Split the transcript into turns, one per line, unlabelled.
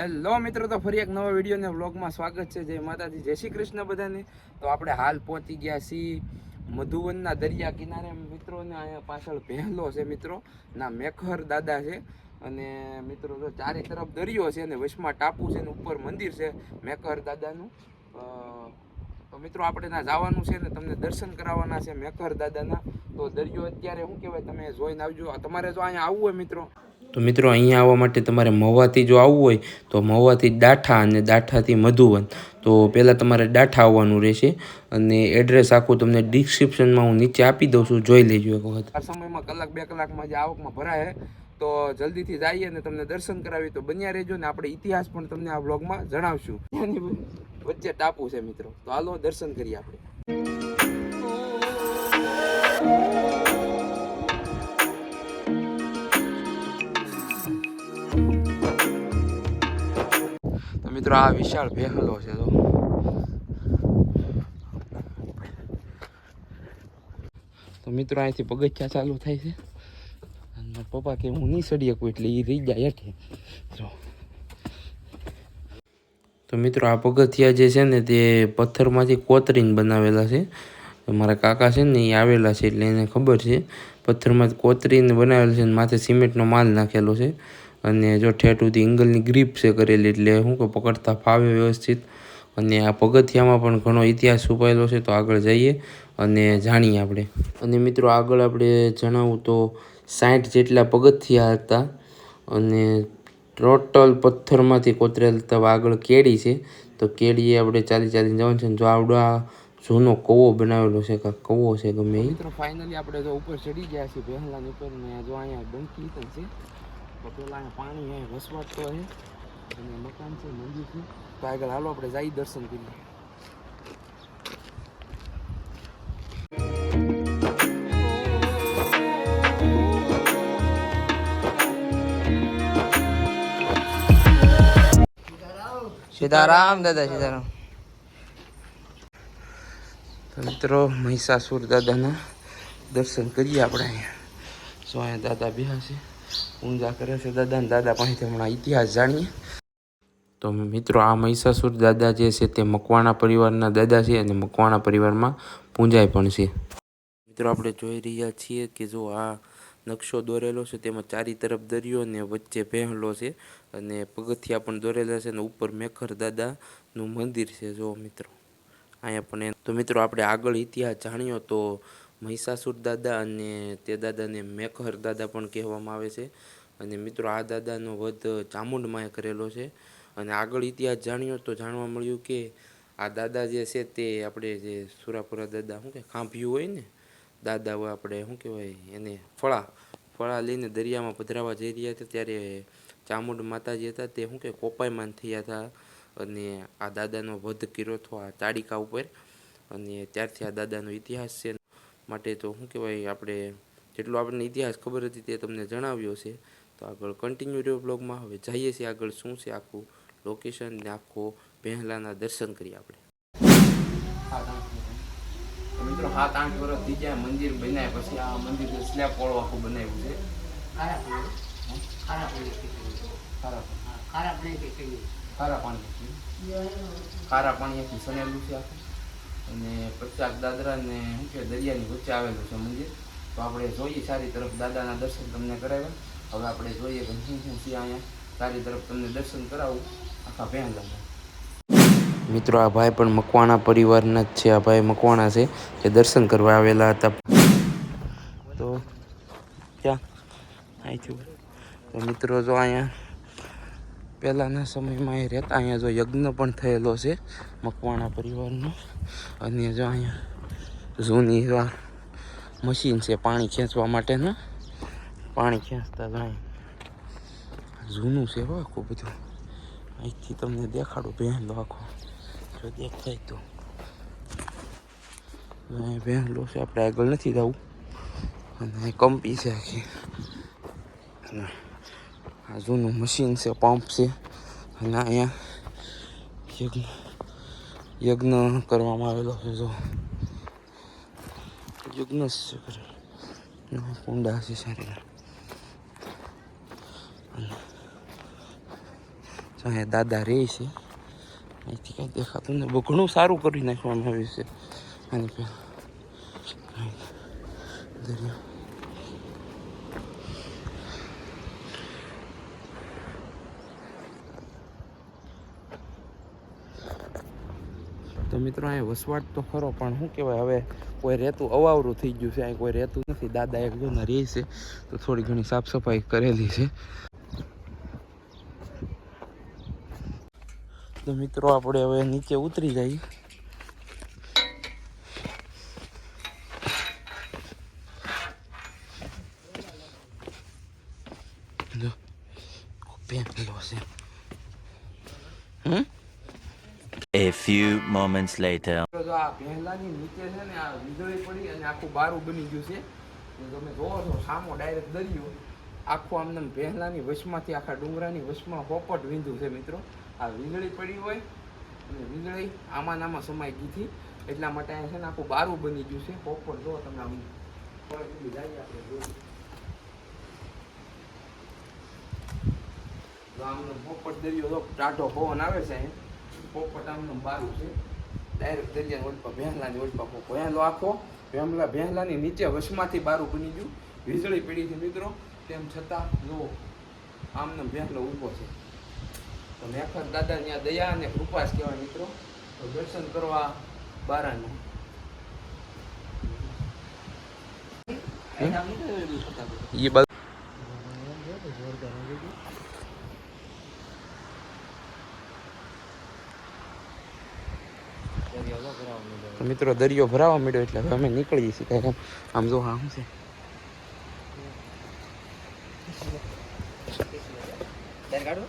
Hello મિત્રો, તો ફરી એક નવા વીડિયો ને વ્લોગમાં સ્વાગત છે. જય માતાજી, જય શ્રી કૃષ્ણ બધાને. તો આપણે હાલ પહોંચી ગયા છીએ મધુવનના દરિયા કિનારે. મિત્રોને અહીંયા પાછળ પહેલો છે મિત્રો. ના મેખર દાદા છે. અને મિત્રો તો ચારે તરફ દરિયો છે અને વચમાં ટાપુ છે ને ઉપર મંદિર છે મેખર દાદાનું. તો મિત્રો, આપણે ત્યાં જવાનું છે ને તમને દર્શન કરાવવાના છે મેખર દાદાના. તો દરિયો અત્યારે શું કહેવાય, તમે જોઈને આવજો. તમારે જો અહીંયા આવવું હોય મિત્રો.
તો મિત્રો, અહીંયા આવવા માટે તમારે મહુવાથી જો આવવું હોય, તો મહુવાથી ડાઠા અને દાઠાથી મધુવન. તો પહેલાં તમારે દાઠા આવવાનું રહેશે અને એડ્રેસ આખું તમને ડિસ્ક્રિપ્શનમાં હું નીચે આપી દઉં છું, જોઈ લેજો એક વખત.
આ સમયમાં કલાક બે કલાકમાં જે આવકમાં ભરાય, તો જલ્દીથી જઈએ અને તમને દર્શન કરાવી તો બન્યા રહેજો ને આપણે ઇતિહાસ પણ તમને આ બ્લોગમાં જણાવશું. એની વચ્ચે ટાપુ છે મિત્રો. તો હાલો, દર્શન કરીએ આપણે. મિત્રો, આ વિશાળ ભેહલો છે તો તો મિત્રો, અહીંથી પગથિયા ચાલુ થાય છે. અને પપ્પા કે હું નહીં સડી શકું એટલે એ રહી જાય હેઠે જો.
તો મિત્રો, આ પગથિયા જે છે ને, તે પથ્થરમાંથી કોતરીને બનાવેલા છે. મારા કાકા છે ને એ આવેલા છે એટલે એને ખબર છે. પથ્થરમાં કોતરીને બનાવેલા છે અને માથે સિમેન્ટનો માલ નાખેલો છે. અને જો ઠેઠ ઇંગલની ગ્રીપ છે કરેલી એટલે શું કે પકડતા ફાવે વ્યવસ્થિત. અને આ પગથિયામાં પણ ઘણો ઇતિહાસ છુપાયેલો છે તો આગળ જઈએ અને જાણીએ આપણે. અને મિત્રો આગળ આપણે જણાવું તો સાઠ જેટલા પગથિયા હતા અને ટોટલ પથ્થરમાંથી કોતરેલ તવ આગળ કેડી છે. તો કેડીએ આપણે ચાલી ચાલીને જવાનું છે જો આવડો આ જૂનો કવો બનાવેલો છે કાં કૂવો છે ગમે
મિત્રો ફાઇનલી આપણે જો ઉપર ચડી ગયા છીએ પહેલાની ઉપર ને જો અહીંયા ડંકી છે પેલા પાણી અહીં અહીંયા વસવાટતો છે અને મકાન છે, મંદિર છે. તો આગળ હાલો, આપણે જઈ દર્શન કરીએ.
સીતારામ, દાદા, સીતારામ.
મિત્રો મહિષાસુર દાદાના દર્શન કરીએ આપણે અહીંયા. સો અહીંયા દાદા બેહા છે. ઊંઝા કરે છે દાદા ને દાદા પાસેથી હમણાં ઇતિહાસ જાણીએ.
તો મિત્રો, આ મહિષાસુર દાદા જે છે તે મકવાણા પરિવારના દાદા છે અને મકવાણા પરિવારમાં પૂંજાય પણ છે. મિત્રો, આપણે જોઈ રહ્યા છીએ કે જો આ નકશો દોરેલો છે તેમાં ચારી તરફ દરિયો ને વચ્ચે પહેલો છે અને પગથિયા પણ દોરેલા છે અને ઉપર મેખર દાદાનું મંદિર છે. જો મિત્રો, અહીંયા પણ તો મિત્રો, આપણે આગળ ઇતિહાસ જાણ્યો તો મહિષાસુર દાદા અને તે દાદાને મેકહર દાદા પણ કહેવામાં આવે છે. અને મિત્રો, આ દાદાનો વધ ચામુંડમાએ કરેલો છે. અને આગળ ઇતિહાસ જાણ્યો તો જાણવા મળ્યું કે આ દાદા જે છે તે આપણે જે સુરાપુરા દાદા, શું કે ખાંભ્યું હોય ને દાદા હોય આપણે, શું કહેવાય, એને ફળા ફળા લઈને દરિયામાં પધરાવા જઈ રહ્યા હતા. ત્યારે ચામુંડ માતાજી હતા, તે શું કે કોપાયમાન થયા હતા. અને આ દાદાનો વધ કર્યો હતો આ તાડિકા ઉપર. અને ત્યારથી આ દાદાનો ઇતિહાસ છે. માટે તો શું કહેવાય આપણે જેટલો આપણને ઇતિહાસ ખબર હતી તે તમને જણાવ્યો છે. તો આગળ કન્ટિન્યુ રહ્યો બ્લોગમાં હવે જઈએ છીએ આગળ શું છે આખું લોકેશન ને આખો પહેલાના દર્શન કરીએ આપણે.
મિત્રો સાત આઠ વર્ષ થઈ ગયા મંદિર બનાવ્યા પછી આ મંદિર સ્લેબ વાળું આખું બનાવ્યું છે. ખારા ખારા પાણી ખારા પાણી. સનેલું છે આખું. અને પચાસ દાદરા ને શું કે દરિયાની વચ્ચે આવેલું છે મંદિર. તો આપણે જોઈએ સારી તરફ દાદાના દર્શન તમને કરાવ્યા. હવે આપણે જોઈએ કે શું શું છે અહીંયા. સારી તરફ તમને દર્શન કરાવું. આખા પહેલાં
મિત્રો, આ ભાઈ પણ મકવાણા પરિવારના જ છે. આ ભાઈ મકવાણા છે, જે દર્શન કરવા આવેલા હતા. તો, ક્યાં? અહીંથી તો મિત્રો, જો અહીંયા પહેલાંના સમયમાં એ રહેતા. અહીંયા જો યજ્ઞ પણ થયેલો છે મકવાણા પરિવારનો. અને જો અહીંયા જૂની આ મશીન છે પાણી ખેંચવા માટેનું. પાણી ખેંચતા જાય જૂનું છે હો આખું બધું. અહીંથી તમને દેખાડું પહેલો આખો. જો દેખાય તો. લો છે, આપણે આગળ નથી જવું. અને કંપી છે આખી. આ જૂનું મશીન છે પંપ છે અને અહીંયા યજ્ઞ યજ્ઞ કરવામાં આવેલો છે જો યજ્ઞ છે કુંડા છે સારી અહીંયા દાદા રહે છે અહીંથી કાંઈ દેખાતું ને બહુ ઘણું સારું કરી નાખવામાં આવ્યું છે આની પહેલાં દરિયો તો મિત્રો અહીંયા વસવાટ તો ખરો, પણ શું કહેવાય, હવે કોઈ રહેતું અવાવરું થઈ ગયું છે, અહીં કોઈ રહેતું નથી. દાદા એક જોના રહે છે, તો થોડી ઘણી સાફ સફાઈ કરેલી છે. તો મિત્રો, આપણે હવે નીચે ઉતરી જઈએ. જો પેલો છે. હમ?
A few moments later.
જો આ પહેલાની નીચે છે ને, આ વીજળી પડી અને આખું બારું બની ગયું છે. તમે જોવો છો, સામો ડાયરેક્ટ દરિયો. આખું આમને પહેલાની વશમાંથી, આખા ડુંગરાની વશમાં પોપટ વીંધું છે મિત્રો. આ વીજળી પડી હોય અને વીજળી આમાં નામાં સમાઈ ગઈ હતી. એટલા માટે અહીંયા છે ને આખું બારું બની ગયું છે. પોપટ જો તમે આમ. આમનો પોપટ દરિયો ટાઢો પવન આવે છે અહીંયા. પોપટ બારું છે. ડાયરેક્ટ દરિયાની ઓલપા ભેંસલાની ઓલપા પોપો. ભેંસલો આખો. ભેંસલા ભેંસલાની નીચે વશમાંથી બારું બની ગયું. વીજળી પડી છે મિત્રો. તેમ છતાં જુઓ આમને ભેંસલો ઊભો છે. તો મેખર દાદા ત્યાં દયા અને કૃપા જ કહેવાય મિત્રો. તો દર્શન કરવા બારાનું. એ બાજુ તો મિત્રો દરિયો ભરાવા મળ્યો એટલે હવે અમે નીકળીએ છીએ કાંઈક આમ જો હા, શું છે?
બહાર કાઢો.